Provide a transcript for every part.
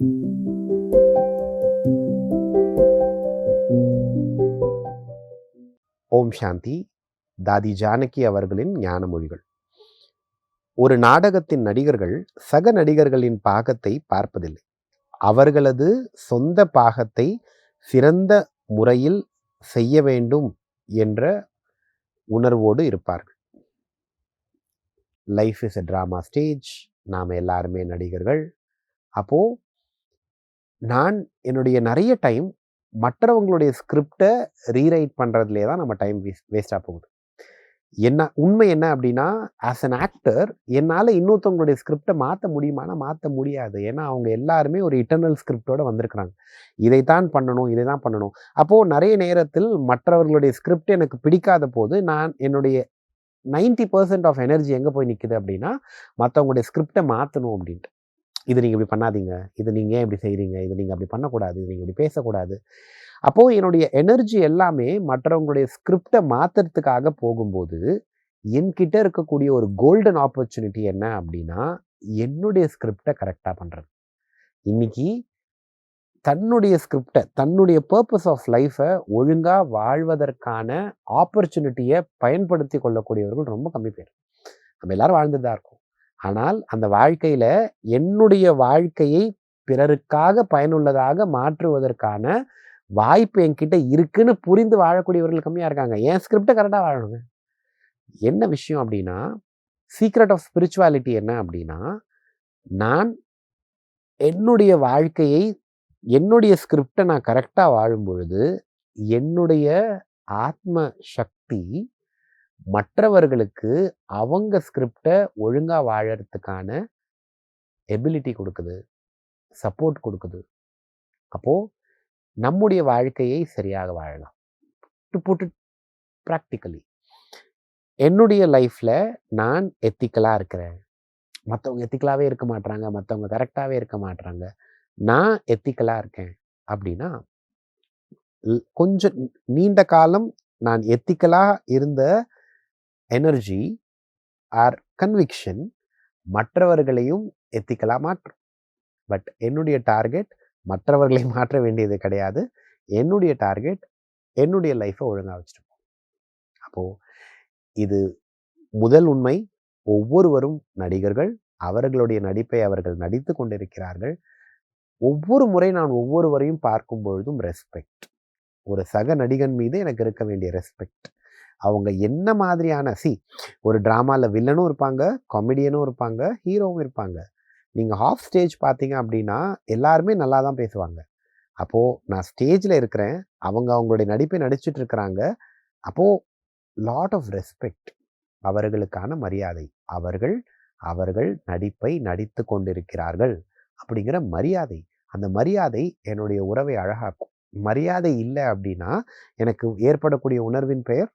ஓம் சாந்தி. தாதி ஜானகி அவர்களின் ஞான மொழிகள் ஒரு நாடகத்தின் நடிகர்கள் சக நடிகர்களின் பாகத்தை பார்ப்பதில்லை. அவர்களது சொந்த பாகத்தை சிறந்த முறையில் செய்ய வேண்டும் என்ற உணர்வோடு இருப்பார்கள். Life is a drama stage நாம் எல்லாருமே நடிகர்கள். அப்போது நான் என்னுடைய நிறைய டைம் மற்றவங்களுடைய ஸ்கிரிப்டை ரீரைட் பண்ணுறதுலே தான் நம்ம டைம் வேஸ்ட் வேஸ்ட்டாக போகுது. என்ன உண்மை என்ன அப்படின்னா ஆஸ் அன் ஆக்டர் என்னால் இன்னொருத்தவங்களுடைய ஸ்கிரிப்டை மாற்ற முடியுமானா மாற்ற முடியாது. ஏன்னா அவங்க எல்லாருமே ஒரு இட்டர்னல் ஸ்கிரிப்டோடு வந்திருக்கிறாங்க. இதைத்தான் பண்ணணும் இதை தான் பண்ணணும். அப்போது நிறைய நேரத்தில் மற்றவர்களுடைய ஸ்கிரிப்ட் எனக்கு பிடிக்காத போது நான் என்னுடைய நைன்டி பர்சன்ட் ஆஃப் எனர்ஜி எங்கே போய் நிற்குது அப்படின்னா மற்றவங்களுடைய ஸ்கிரிப்டை மாற்றணும் அப்படின்ட்டு. இது நீங்கள் இப்படி பண்ணாதீங்க. இது நீங்கள் ஏன் இப்படி செய்கிறீங்க இது நீங்கள் அப்படி பண்ணக்கூடாது. இது நீங்கள் இப்படி பேசக்கூடாது. அப்போது என்னுடைய எனர்ஜி எல்லாமே மற்றவங்களுடைய ஸ்கிரிப்டை மாற்றுறதுக்காக போகும்போது என்கிட்ட இருக்கக்கூடிய ஒரு கோல்டன் ஆப்பர்ச்சுனிட்டி என்ன அப்படின்னா என்னுடைய ஸ்கிரிப்டை கரெக்டாக பண்ணுறது இன்னைக்கு தன்னுடைய ஸ்கிரிப்டை தன்னுடைய பர்பஸ் ஆஃப் லைஃப்பை ஒழுங்காக வாழ்வதற்கான ஆப்பர்ச்சுனிட்டியை பயன்படுத்தி கொள்ளக்கூடியவர்கள் ரொம்ப கம்மி பேர். நம்ம எல்லாரும் வாழ்ந்துட்டு தான் இருக்கோம். ஆனால் அந்த வாழ்க்கையில் என்னுடைய வாழ்க்கையை பிறருக்காக பயனுள்ளதாக மாற்றுவதற்கான வாய்ப்பு என்கிட்ட இருக்குன்னு புரிந்து வாழக்கூடியவர்கள் கம்மியாக இருக்காங்க. என் ஸ்கிரிப்டை கரெக்டாக வாழணுங்க. என்ன விஷயம் அப்படின்னா சீக்ரெட் ஆஃப் ஸ்பிரிச்சுவாலிட்டி என்ன அப்படின்னா நான் என்னுடைய வாழ்க்கையை என்னுடைய ஸ்கிரிப்டை நான் கரெக்டாக வாழும் பொழுது என்னுடைய ஆத்ம சக்தி மற்றவர்களுக்கு அவங்க ஸ்கிரிப்டை ஒழுங்காக வாழறதுக்கான எபிலிட்டி கொடுக்குது சப்போர்ட் கொடுக்குது. அப்போது நம்முடைய வாழ்க்கையை சரியாக வாழலாம். டு புட் இட் ப்ராக்டிக்கலி என்னுடைய லைஃப்பில் நான் எத்திக்கலாக இருக்கிறேன். மற்றவங்க எத்திக்கலாகவே இருக்க மாட்டாங்க மற்றவங்க கரெக்டாகவே இருக்க மாட்டாங்க நான் எத்திக்கலாக இருக்கேன் அப்படின்னா கொஞ்சம் நீண்ட காலம் நான் எத்திக்கலாக இருந்த எனர்ஜி ஆர் கன்விக்ஷன் மற்றவர்களையும் எத்திக்கலாக மாற்றும். பட் என்னுடைய டார்கெட் மற்றவர்களை மாற்ற வேண்டியது கிடையாது. என்னுடைய டார்கெட் என்னுடைய லைஃப்பை ஒழுங்காக வச்சுட்டு அப்போது இது முதல் உண்மை. ஒவ்வொருவரும் நடிகர்கள் அவர்களுடைய நடிப்பை அவர்கள் நடித்து கொண்டிருக்கிறார்கள். ஒவ்வொரு முறை நான் ஒவ்வொருவரையும் பார்க்கும் பொழுதும் ரெஸ்பெக்ட் ஒரு சக நடிகன் மீது எனக்கு இருக்க வேண்டிய ரெஸ்பெக்ட் அவங்க என்ன மாதிரியான சி ஒரு ட்ராமாவில் வில்லனும் இருப்பாங்க காமெடியனும் இருப்பாங்க ஹீரோவும் இருப்பாங்க. நீங்கள் ஹாஃப் ஸ்டேஜ் பார்த்தீங்க அப்படின்னா எல்லாருமே நல்லா தான் பேசுவாங்க. அப்போது நான் ஸ்டேஜில் இருக்கிறேன் அவங்க அவங்களுடைய நடிப்பை நடிச்சுட்டு இருக்கிறாங்க. அப்போது லாட் ஆஃப் ரெஸ்பெக்ட் அவர்களுக்கான மரியாதை. அவர்கள் அவர்கள் நடிப்பை நடித்து கொண்டிருக்கிறார்கள் அப்படிங்கிற மரியாதை. அந்த மரியாதை என்னுடைய உறவை அழகாக்கும். மரியாதை இல்லை அப்படின்னா எனக்கு ஏற்படக்கூடிய உணர்வின் பெயர்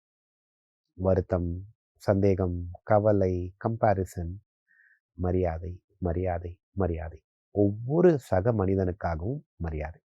வருத்தம் சந்தேகம் கவலை கம்பாரிசன் மரியாதை மரியாதை மரியாதை. ஒவ்வொரு சக மனிதனுக்காகவும் மரியாதை.